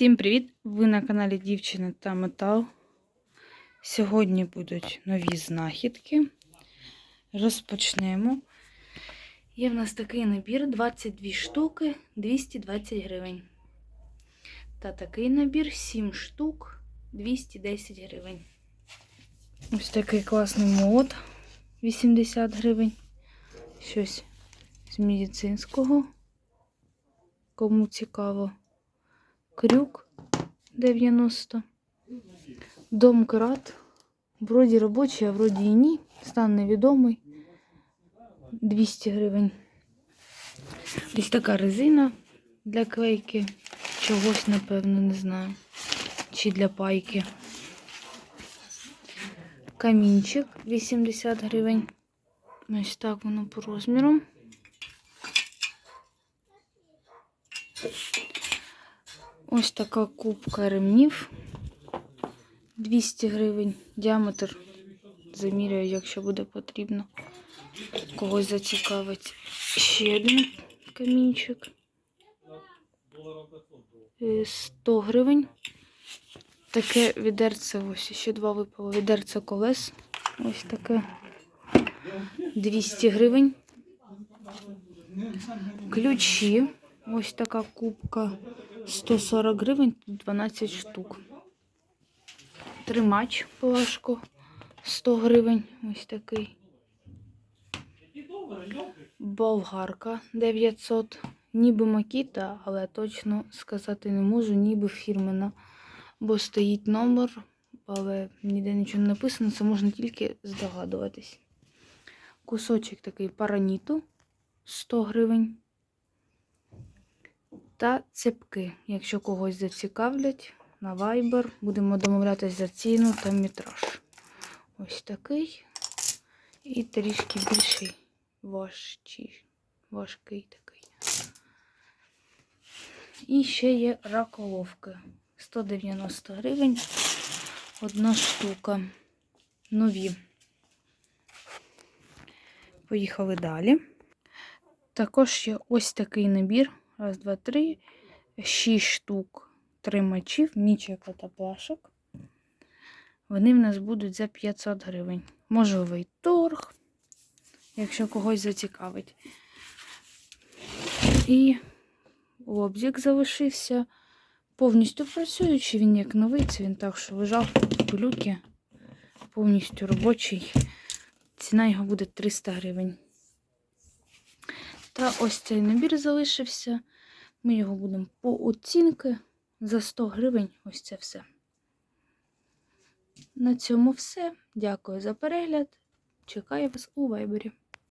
Всім привіт! Ви на каналі Дівчина та Метал. Сьогодні будуть нові знахідки. Розпочнемо. Є в нас такий набір 22 штуки 220 гривень. Та такий набір 7 штук 210 гривень. Ось такий класний мод 80 гривень. Щось з медицинського. Кому цікаво. Крюк 90. Домкрат. Вроді робочий, а вроді і ні. Стан невідомий. 200 гривень. Ось така резина для клейки. Чогось, напевно, не знаю. Чи для пайки. Камінчик 80 гривень. Ось так воно по розміру. Ось така кубка ремнів. 200 гривень. Діаметр заміряю, якщо буде потрібно. Когось зацікавить. Ще один камінчик. Е, 100 гривень. Таке відерце, ось ще два випало. Відерце колес. Ось таке. 200 гривень. Ключі. Ось така кубка. 140 гривень, тут 12 штук. Тримач Палашко 100 гривень. Ось такий. Болгарка 900. Ніби макіта, але точно сказати не можу, ніби фірмена. Бо стоїть номер, але ніде нічого не написано, це можна тільки здогадуватись. Кусочок такий параніту 100 гривень та цепки. Якщо когось зацікавлять, на Viber будемо домовлятися за ціну та метраж. Ось такий. І трішки більший, важчий, важкий такий. І ще є раколовки. 190 гривень. Одна штука. Нові. Поїхали далі. Також є ось такий набір. Раз, два, три, шість штук тримачів, мічика та плашок. Вони в нас будуть за 500 гривень. Можливий торг, якщо когось зацікавить. І лобзик залишився. Повністю працюючий, він як новий, це він так, що лежав в пилюки, повністю робочий. Ціна його буде 300 гривень. Та ось цей набір залишився. Ми його будемо по оцінки за 100 гривень. Ось це все. На цьому все. Дякую за перегляд. Чекаю вас у вайбері.